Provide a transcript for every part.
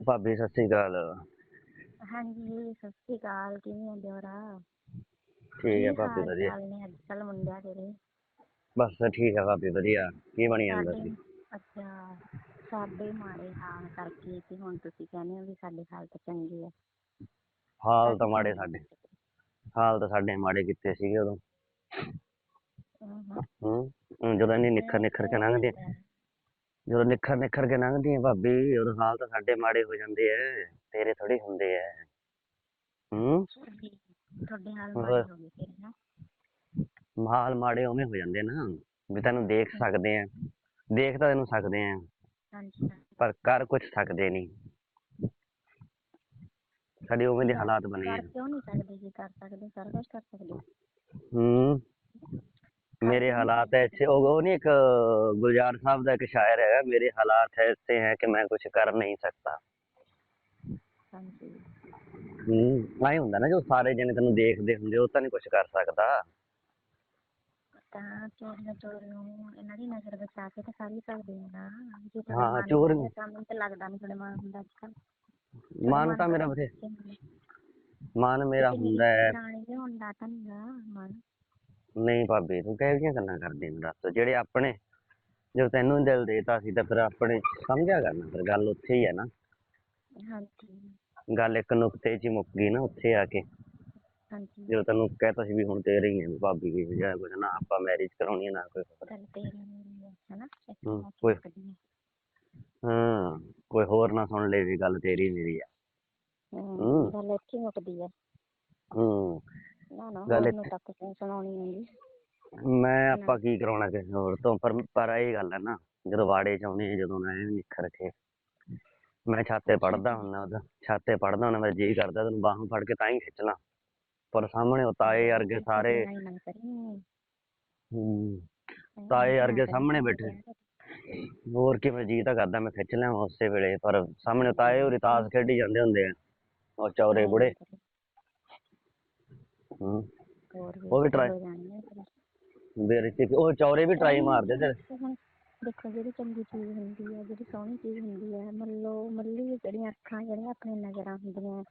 ਭਾਬੀ ਸਤਿ ਸ੍ਰੀ ਅਕਾਲ। ਹਾਂਜੀ ਸਤਿ ਸ਼੍ਰੀ ਅਕਾਲ। ਕਿਵੇਂ ਹੋ ਦਿਓਰਾ? ਠੀਕ ਹੈ ਭਾਬੀ ਹਾਲ ਵਧੀਆ ਨੇ ਅੱਜ ਕੱਲ ਮੁੰਡਿਆਂ ਤੇਰੇ? ਬਸ ਠੀਕ ਹੈ ਭਾਬੀ ਵਧੀਆ। ਕੀ ਬਣੀ ਜਾਂਦਾ ਸੀ ਅੱਛਾ ਸਾਡੇ ਮਾੜੇ ਹਾਲ ਕਰਕੇ ਤੇ ਹੁਣ ਤੁਸੀਂ ਕਹਿੰਦੇ ਹੋ ਵੀ ਸਾਡੇ ਹਾਲਤ ਚੰਗੇ ਆ। ਹਾਲ ਤਾਂ ਮਾੜੇ ਸਾਡੇ। ਹਾਲ ਤਾਂ ਸਾਡੇ ਮਾੜੇ ਕੀਤੇ ਸੀਗੇ ਉਦੋਂ। ਹੂੰ ਜਦੋਂ ਇੰਨੀ ਨਿੱਖਰ ਨਿੱਖਰ ਕੇ ਲੰਘਦੇ ਜਦੋਂ ਨਿੱਖਰ ਨਿੱਖਰ ਕੇ ਲੰਘਦੀ ਆ ਭਾਬੀ ਉਦੋਂ ਹਾਲ ਤਾਂ ਸਾਡੇ ਮਾੜੇ ਹੋ ਜਾਂਦੇ ਐ ਤੇਰੇ ਥੋੜੀ ਹੁੰਦੇ ਐ। ਹੂੰ? ਤੁਹਾਡੀ- ਹਾਲ। ਮਾੜੇ ਹੋ ਗਏ ਫਿਰ ਨਾ। ਹਾਲ ਮਾੜੇ ਉਵੇਂ ਹੋ ਜਾਂਦੇ ਨਾ ਵੀ ਤੈਨੂੰ ਦੇਖ ਸਕਦੇ ਆ ਦੇਖ ਤਾਂ ਤੈਨੂੰ ਸਕਦੇ ਆ ਹਾਂਜੀ ਪਰ ਕਰ ਕੁਝ ਸਕਦੇ ਨਹੀਂ ਸਾਡੇ ਉਵੇਂ ਦੇ ਹਾਲਾਤ ਬਣੇ ਆ। ਕਰ ਕਿਉਂ ਨਹੀਂ ਸਕਦੇ ਜੀ ਕਰ ਸਕਦੇ ਸਾਰਾ ਕੁਝ ਕਰ ਸਕਦੇ। ਹੂੰ? ਮੇਰੇ ਹਾਲਾਤ ਐਸੇ ਹੋ ਨਹੀਂ ਇੱਕ ਗੁਲਜ਼ਾਰ ਸਾਹਿਬ ਦਾ ਇੱਕ ਸ਼ਾਇਰ ਹੈਗਾ ਮੇਰੇ ਹਾਲਾਤ ਐਸੇ ਹੈ ਕਿ ਮੈਂ ਕੁਝ ਕਰ ਨਹੀਂ ਸਕਦਾ। ਹੂੰ ਆਈ ਹੁੰਦਾ ਨਾ ਜੋ ਸਾਰੇ ਜਣੇ ਤੈਨੂੰ ਦੇਖਦੇ ਹੁੰਦੇ ਉਹ ਤਾਂ ਨਹੀਂ ਕੁਝ ਕਰ ਸਕਦਾ। ਤਾਂ ਚੋਰੀਆਂ ਚੋਰ ਨੂੰ ਇਹਨਾਂ ਦੀ ਨਜ਼ਰ ਬਚਾ ਕੇ ਤਾਂ ਕਰ ਸਕਦੇ ਨਾ। ਹਾਂ ਚੋਰ ਸਾਨੂੰ ਤਾਂ ਤਾਂ ਮੇਰਾ ਬਥੇ ਮਨ ਮੇਰਾ ਹੁੰਦਾ ਹੈ। ਨਹੀਂ ਹੁੰਦਾ ਤਾਂ ਨਹੀਂਗਾ ਮਾਨ। ਨਹੀਂ ਭਾਬੀ ਤੂੰ ਕਿਹੋ ਜਿਹੀਆਂ ਗੱਲਾਂ ਕਰਦੀ ਮੈਨੂੰ ਦੱਸ ਜਿਹੜੇ ਆਪਣੇ ਜਦੋਂ ਤੈਨੂੰ ਦਿਲ ਦੇਤਾ ਸੀ ਤਾਂ ਫਿਰ ਆਪਣੇ ਸਮਝਿਆ ਕਰਨਾ ਫਿਰ ਗੱਲ ਉੱਥੇ ਹੀ ਹੈ ਨਾ। ਹਾਂਜੀ। ਗੱਲ ਇੱਕ ਨੁਕਤੇ 'ਚ ਹੀ ਮੁੱਕ ਗਈ ਨਾ ਉੱਥੇ ਆ ਕੇ। ਹਾਂਜੀ। ਜਦੋਂ ਤੈਨੂੰ ਕਹਿਤਾ ਸੀ ਵੀ ਹੁਣ ਤੇਰੇ ਹੀ ਹੈ ਵੀ ਭਾਬੀ ਕੀ ਜਾਂ ਕੁਝ ਨਾ ਆਪਾਂ ਮੈਰਿਜ ਕਰਾਉਣੀ ਹੈ ਨਾ ਕੋਈ ਹੋਰ। ਗੱਲ ਤੇਰੀ ਮੇਰੀ ਹੈ ਹਨਾ? ਹਮ, ਕੋਈ- ਹੈ। ਹਾਂ ਹੋਰ ਨਾ ਸੁਣ ਲੈ ਵੀ ਗੱਲ ਤੇਰੀ ਮੇਰੀ ਆ। ਹਮ, ਹਮ। ਗੱਲ ਇੱਥੇ ਹੀ ਮੁੱਕਦੀ ਹੈ ਹੂੰ। ਨਾ ਨਾ ਗੱਲ ਹੋਰ ਨੂੰ ਤੱਕ ਸੁਣ- ਸੁਣਾਉਣੀ ਹੁੰਦੀ ਮੈਂ ਆਪਾਂ ਕੀ ਕਰਾਉਣਾ ਕਿਸੇ ਹੋਰ ਤੋਂ? ਪਰ ਪਰ ਇਹ ਗੱਲ ਹੈ ਨਾ ਜਦੋਂ ਵਾੜੇ ਚ ਆਉਣੇ ਜਦੋਂ ਮੈਂ ਐਵੇਂ ਨਿਖਰ ਕੇ। ਮੈਂ ਛਾਤੇ ਪੜਦਾ ਹੁੰਦਾ ਉਹਦਾ ਛਾਤੇ ਪੜਦਾ ਹੁੰਦਾ ਮੇਰਾ ਜੀ ਕਰਦਾ ਤੈਨੂੰ ਬਾਹਾਂ ਫੜ ਕੇ ਤਾਂ ਹੀ ਖਿੱਚਣਾ ਪਰ ਸਾਹਮਣੇ ਉਹ ਤਾਏ ਵਰਗੇ ਸਾਰੇ ਨਹੀਂ ਨਾ ਕਰੀ ਹੂੰ, ਤਾਏ ਵਰਗੇ ਸਾਹਮਣੇ ਬੈਠੇ। ਹੋਰ ਕਿਵੇਂ ਜੀ ਤਾਂ ਕਰਦਾ ਮੈਂ ਖਿੱਚ ਲਿਆਵਾਂ ਉਸੇ ਵੇਲੇ। ਪਰ ਸਾਹਮਣੇ ਤਾਏ ਹੋਰੀ ਤਾਸ ਖੇਡੀ ਜਾਂਦੇ ਹੁੰਦੇ ਆ। ਉਹ ਚੌਰੇ ਬੁੜੇ। ਹੂੰ। ਹੋਰ ਵੀ ਉਹ ਵੀ try- ਹੋ ਜਾਣੀ ਹੈ ਫਿਰ। ਬੇਰਤੀ ਉਹ ਚੌਰੇ ਵੀ ਟਰਾਈ ਮਾਰਦੇ ਤੇ ਤੇ ਹੁਣ ਦੇਖੋ ਜਿਹੜੀ ਚੰਗੀ ਚੀਜ਼ ਹੁੰਦੀ ਹੈ ਜਿਹੜੀ ਸੋਹਣੀ ਚੀਜ਼ ਹੁੰਦੀ ਹੈ ਮੱਲੋ ਮੱਲੀ ਜਿਹੜੀਆਂ ਅੱਖਾਂ ਜਿਹੜੀਆਂ ਆਪਣੀ ਨਜ਼ਰਾਂ ਹੁੰਦੀਆਂ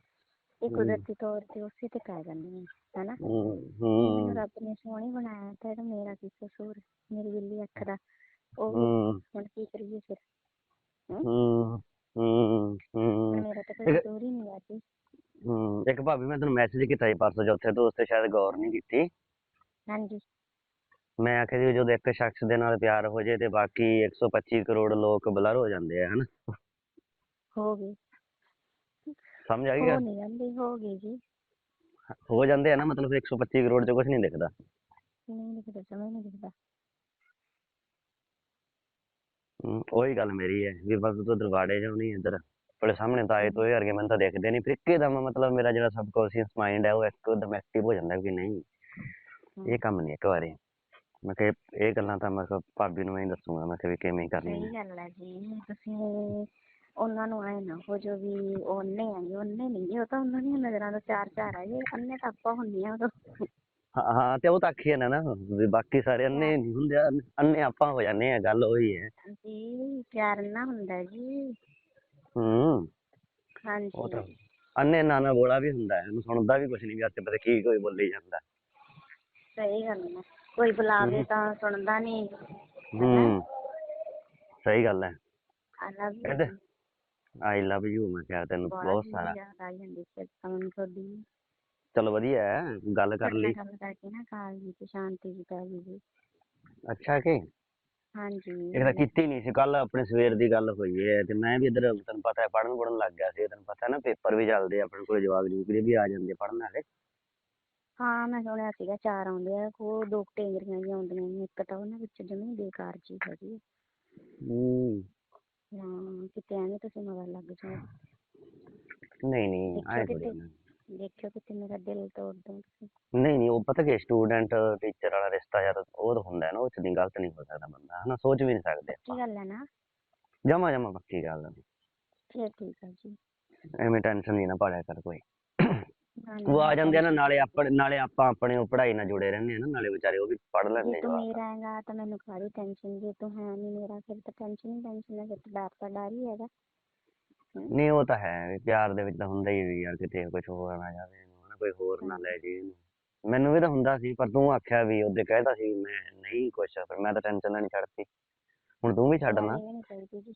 ਇਹ ਕੁਦਰਤੀ ਤੌਰ ਤੇ ਉਸੇ ਤੇ ਪੈ ਜਾਂਦੀਆਂ ਹਨਾ? ਹੂੰ ਮੈਨੂੰ ਹੂੰ ਰੱਬ ਨੇ ਸੋਹਣੀ ਬਣਾਇਆ ਤਾਂ ਇਹਦਾ ਮੇਰਾ ਕੀ ਕਸੂਰ ਮੇਰੀ ਬਿੱਲੀ ਅੱਖ ਦਾ? ਉਹ ਹੂੰ। ਹੁਣ ਕੀ ਕਰੀਏ ਫਿਰ? ਹੂੰ? ਹੂੰ ਹੂੰ ਮੇਰਾ ਤਾਂ ਕੋਈ ਕਸੂਰ ਹੀ ਨਹੀਂ ਜੀ। ਹੂੰ। ਇੱਕ ਭਾਬੀ ਮੈਂ ਤੈਨੂੰ ਮੈਸੇਜ ਕੀਤਾ ਸੀ ਪਰਸੋਂ ਚੌਥੇ ਤੋਂ ਉਸ ਤੇ ਸ਼ਾਇਦ ਗੌਰ ਨਹੀਂ ਕੀਤੀ। ਹਾਂਜੀ। ਮੈਂ ਆਖਿਆ ਸੀ ਜਦੋਂ ਇੱਕ ਸ਼ਖਸ ਦੇ ਨਾਲ ਪਿਆਰ ਹੋ ਜੇ ਤੇ ਬਾਕੀ 125 ਕਰੋੜ ਲੋਕ ਬਲਰ ਹੋ ਜਾਂਦੇ ਆ ਹਨਾ? ਹੋ ਗਈ ਸਮਝ ਆ ਹੋ ਗਈ ਨਹੀਂ ਜਾਂਦੀ ਹੋ ਗਈ ਜੀ। ਹੋ ਜਾਂਦੇ ਆ ਨਾ ਮਤਲਬ 125 ਕਰੋੜ ਚ ਕੁਝ ਨਹੀਂ ਦਿਖਦਾ। ਨਹੀਂ ਦਿਖਦਾ ਸਮਝ ਨਹੀਂ ਦਿਖਦਾ। ਹੂੰ, ਉਹੀ ਗੱਲ ਮੇਰੀ ਹੈ ਵੀ ਬਸ ਤੂੰ ਦਰਵਾੜੇ ਜਾਉਣੀ ਇੱਧਰ। ਬੜੇ ਸਾਹਮਣੇ ਤਾਂ ਆਏ ਤੋਏ ਵਰਗੇ ਮੈਨੂੰ ਤਾਂ ਦਿਖਦੇ ਨਹੀਂ ਫਿਰ ਇੱਕਦਮ ਮਤਲਬ ਮੇਰਾ ਜਿਹੜਾ ਸਬਕੌਂਸ਼ੀਅਸ ਮਾਈਂਡ ਹੈ ਉਹ ਇੱਕਦਮ ਐਕਟਿਵ ਹੋ ਜਾਂਦਾ ਕਿ ਨਹੀਂ। ਇਹ ਕੰਮ ਨਹੀਂ ਇੱਕ ਵਾਰੀ। ਮੈਂ ਕਿਹਾ ਇਹ ਗੱਲਾਂ ਤਾਂ ਮੈਂ ਭਾਬੀ ਨੂੰ ਮੈਂ ਹੀ ਦੱਸੂਗਾ। ਮੈਂ ਵੀ ਕਿਵੇਂ ਕਰਨੀ ਗੱਲ ਹੈ ਜੀ। ਤੁਸੀਂ ਉਹਨਾਂ ਨੂੰ ਆਏ ਨਾ ਹੋ ਜੋ ਵੀ ਉਹ ਅੰਨੇ ਆ ਜੀ ਉਹਨੇ ਨਹੀਂ ਉਹ ਤਾਂ ਉਹਨਾਂ ਦੀਆਂ ਨਜ਼ਰਾਂ ਦਾ ਚਾਰ ਚਾਰ ਆ ਜੀ। ਅੰਨੇ ਤਾਂ ਆਪਾਂ ਹੁੰਦੀਆਂ ਉਦੋਂ। ਹਾਂ ਹਾਂ ਤੇ ਉਹ ਤਾਂ ਆਖੀ ਨਾ ਨਾ ਵੀ ਬਾਕੀ ਸਾਰੇ ਅੰਨੇ ਨਹੀਂ ਹੁੰਦੇ। ਅੰਨੇ ਆਪਾਂ ਹੋ ਜਾਂਦੇ ਆ ਗੱਲ ਉਹੀ ਹੈ। ਜੀ ਪਿਆਰ ਨਾ ਹੁੰਦਾ ਜੀ। ਹੂੰ। ਹਾਂਜੀ। ਉਹ ਤਾਂ ਅੰਨੇ ਨਾਨਾ ਬੋਲਾ ਵੀ ਹੁੰਦਾ ਹੈ ਉਹਨੂੰ ਸੁਣਦਾ ਵੀ ਕੁਝ ਨਹੀਂ ਵੀ ਅੱਜ ਪਤਾ ਕੀ ਕੋਈ ਬੋਲੀ ਜਾਂਦਾ। ਸਹੀ ਗੱਲ ਹੈ ਕੋਈ ਬੁਲਾਵੇ ਤਾਂ ਸੁਣਦਾ ਨਹੀਂ ਹੂੰ ਸਹੀ ਗੱਲ ਹੈ। I love you ਕਹਿੰਦੇ ਆਈ ਲਵ ਯੂ ਮੈਂ ਕਿਹਾ ਤੈਨੂੰ ਬਹੁਤ ਸਾਰਾ। ਯਾਦ ਆ ਜਾਂਦੀ ਸੀ ਸਮਝ ਤੁਹਾਡੀ। ਚਲੋ ਵਧੀਆ ਹੈ ਗੱਲ ਕਰ ਤੁਹਾਡੇ ਲਈ। ਨਾਲ ਗੱਲ ਕਰਕੇ ਨਾ ਕਾਲ ਜੀ ਤੇ ਸ਼ਾਂਤੀ ਜੀ ਪੈ ਗਈ ਜੀ ਅੱਛਾ ਕਿ? ਹਾਂਜੀ ਇਹ ਤਾਂ ਕੀਤੀ ਨਹੀਂ ਸੀ ਕੱਲ ਆਪਣੇ ਸਵੇਰ ਦੀ ਗੱਲ ਹੋਈ ਹੈ ਤੇ ਮੈਂ ਵੀ ਇੱਧਰ ਤੈਨੂੰ ਪਤਾ ਹੈ ਪੜਨ ਪੜਨ ਲੱਗ ਗਿਆ ਸੀ ਤੈਨੂੰ ਪਤਾ ਹੈ ਨਾ ਪੇਪਰ ਵੀ ਚੱਲਦੇ ਆ ਆਪਣੇ ਕੋਲ ਜਵਾਬ ਜੂਬ ਵੀ ਆ ਜਾਂਦੇ ਪੜਨ ਵਾਲੇ ਹਾਂ ਮੈਂ ਸੁਣਿਆ ਸੀਗਾ ਚਾਰ ਆਉਂਦੇ ਆ ਉਹ ਦੋ ਕੁ ਟੇਂਗਰੀਆਂ ਜਿਹੀਆਂ ਆਉਂਦੀਆਂ ਨੇ ਇੱਕ ਤਾਂ ਉਹਨਾਂ ਵਿੱਚ ਜਮੀ ਬੇਕਾਰ ਜੀ ਹੈਗੀ ਆ। ਹੂੰ ਹਾਂ ਕਿਤੇ ਐਵੇਂ ਤੁਸੀਂ ਮਗਰ ਲੱਗ ਜਾਓ ਨਹੀਂ ਨਹੀਂ ਆਏ ਥੋੜੀ। ਦੇਖਿਓ ਕਿਤੇ ਮੇਰਾ ਦਿਲ ਤੋੜ ਦੋ ਤੁਸੀਂ। ਨਹੀਂ ਨਹੀਂ ਉਹ ਪਤਾ ਕਿ ਸਟੂਡੈਂਟ ਟੀਚਰ ਵਾਲਾ ਰਿਸ਼ਤਾ ਯਾਰ ਉਹ ਤਾਂ ਹੁੰਦਾ ਹੈ ਨਾ ਉਹ ਚ ਨਹੀਂ ਗਲਤ ਨਹੀਂ ਹੋ ਸਕਦਾ ਬੰਦਾ ਹਨਾ ਸੋਚ ਵੀ ਨਹੀਂ ਸਕਦੇ ਕੀ ਗੱਲ ਹੈ ਨਾ? ਜਮਾ ਜਮਾ ਪੱਕੀ ਗੱਲ ਹੈ। ਫਿਰ ਠੀਕ ਆ ਜੀ। ਐਵੇਂ ਟੈਨਸ਼ਨ ਨਹੀਂ ਨਾ ਪਾੜਿਆ ਕਰ ਕੋਈ। ਉਹ ਆ ਜਾਂਦੇ ਆ ਨਾ ਨਾਲੇ ਆਪਣੇ ਨਾਲੇ ਆਪਾਂ ਆਪਣੇ ਉਹ ਪੜ੍ਹਾਈ ਨਾਲ ਜੁੜੇ ਰਹਿੰਦੇ ਆ ਨਾ ਨਾਲੇ ਵਿਚਾਰੇ ਉਹ ਵੀ ਪੜ੍ਹ ਲੈਂਦੇ ਜੇ ਤੂੰ ਜਵਾਕ। ਮੇਰਾ ਹੈਗਾ ਤਾਂ ਮੈਨੂੰ ਕਾਹਦੀ ਟੈਨਸ਼ਨ ਜੇ ਤੂੰ ਹੈ ਨਹੀਂ ਮੇਰਾ ਫਿਰ ਤਾਂ ਟੈਨਸ਼ਨ ਹੀ ਟੈਨਸ਼ਨ ਹੈ ਫਿਰ ਤਾਂ ਡਰ ਤਾਂ ਡਰ ਹੀ ਹੈਗਾ। ਨਹੀਂ ਉਹ ਤਾਂ ਹੈ ਪਿਆਰ ਦੇ ਵਿੱਚ ਤਾਂ ਹੁੰਦਾ ਹੀ ਹੈ ਵੀ ਯਾਰ ਕਿਤੇ ਕੁਝ ਹੋਰ ਨਾ ਜਾਵੇ ਇਹਨੂੰ ਹਨਾ ਕੋਈ ਹੋਰ ਨਾ ਲੈ ਜੇ ਇਹਨੂੰ। ਮੈਨੂੰ ਵੀ ਤਾਂ ਹੁੰਦਾ ਸੀ ਪਰ ਤੂੰ ਆਖਿਆ ਵੀ ਉਹਦੇ ਕਹਿਤਾ ਸੀ ਵੀ ਮੈਂ ਨਹੀਂ ਕੁਛ ਫਿਰ ਮੈਂ ਤਾਂ ਟੈਨਸ਼ਨ ਲੈਣੀ ਛੱਡਤੀ। ਹੁਣ ਤੂੰ ਵੀ ਛੱਡ ਨਾ। ਇਹ ਵੀ ਨਹੀਂ ਚਾਹੀਦੀ ਜੀ।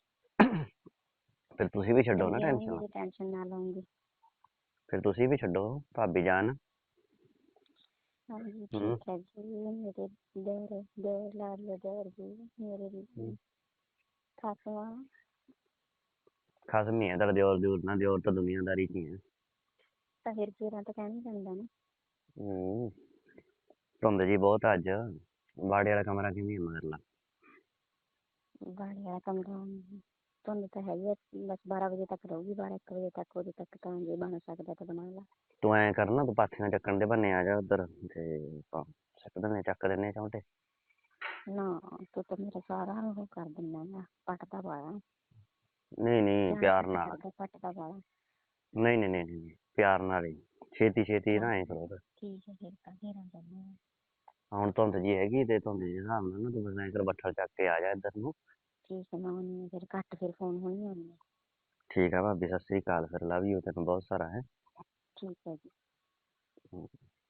ਫਿਰ ਤੁਸੀਂ ਵੀ ਛੱਡੋ ਨਾ ਟੈਨਸ਼ਨ। ਮੇਰੀ ਟੈਨਸ਼ਨ ਨਾ ਲਵਾਂਗੀ ਫਿਰ ਤੁਸੀਂ ਵੀ ਛੱਡੋ ਭਾਬੀ ਜਾਨ। ਹਾਂਜੀ। ਠੀਕ ਹੈ ਜੀ ਮੇਰੇ ਦੇਰ ਦੇਰ ਲਾਡਲੇ ਦੇਰ ਜੀ ਮੇਰੇ ਹਮ। ਖਾਸਵਾ ਖਸਮ ਹੀ ਹੈ ਤੇਰਾ ਦਿਓਰ ਦਿਓਰ ਨਾ ਦਿਓਰ ਤਾਂ ਦੁਨੀਆਦਾਰੀ 'ਚ ਹੀ ਹੈ। ਤਾਂ ਫਿਰ ਪੂਰਾ ਤਾਂ ਕਹਿਣਾ ਪੈਂਦਾ ਨਾ। ਹੂੰ ਧੁੰਦ ਜੀ ਬਹੁਤ ਆ ਅੱਜ। ਬਾੜੇ ਵਾਲਾ ਕਮਰਾ ਕਿਵੇਂ ਹੈ ਮਗਰਲਾ? ਬਾੜੇ ਵਾਲਾ ਕਮਰਾ ਤੁਹਾਨੂੰ ਤਾਂ ਹੈਗੀ ਆ ਬਸ 12 ਵਜੇ ਤੱਕ ਰਹੂਗੀ 12 1 ਵਜੇ ਤੱਕ ਉਹਦੇ ਤੱਕ ਤਾਂ ਜੇ ਬਣ ਸਕਦਾ ਤਾਂ ਬਣਾ ਲਾ। ਤੂੰ ਐਂ ਕਰ ਨਾ ਤੂੰ ਪਾਥੀਆਂ ਚੱਕਣ ਦੇ ਬੰਨੇ ਆ ਜਾ ਉਧਰ ਤੇ ਆਪਾਂ ਸਿੱਟ ਦਿੰਦੇ ਚੱਕ ਦਿੰਦੇ ਚੌਂਟੇ। ਨਾ ਤੂੰ ਤਾਂ ਮੇਰਾ ਸਾਰਾ ਉਹ ਕਰ ਦਿੰਦਾ ਨਾ ਪੱਟਦਾ ਵਾਲਾ ਨਹੀਂ ਨਹੀਂ ਪਿਆਰ ਨਾਲ ਪੱਟਦਾ ਵਾਲਾ ਨਹੀਂ ਨਹੀਂ ਨਹੀਂ ਨਹੀਂ ਪਿਆਰ ਨਾਲ ਹੀ ਛੇਤੀ ਛੇਤੀ ਨਾ ਐਂ ਕਰੋ ਠੀਕ ਹੈ ਫਿਰ ਤਾਂ ਫੇਰ ਆ ਜਾਂਦੇ ਹਾਂ ਹੁਣ ਧੁੰਦ ਜੀ ਹੈਗੀ ਤੇ ਧੁੰਦ ਦੇ ਹਿਸਾਬ ਨਾਲ ਨਾ ਤੂੰ ਬਸ ਐਂ ਕਰ ਬੱਠਲ ਚੱਕ ਕੇ ਆ ਜਾ ਇੱਧਰ ਨੂੰ ਠੀਕ ਹੈ ਮੈਂ ਆਉਂਦੀ ਹਾਂ ਫਿਰ ਘੱਟ ਫਿਰ ਫੋਨ ਹੋਣੀ ਆਉਂਦੀ ਹਾਂ। ਠੀਕ ਆ ਭਾਬੀ ਸਤਿ ਸ੍ਰੀ ਅਕਾਲ ਫਿਰ ਲਵ ਯੂ ਤੈਨੂੰ ਬਹੁਤ ਸਾਰਾ ਹੈ ਠੀਕ ਹੈ ਜੀ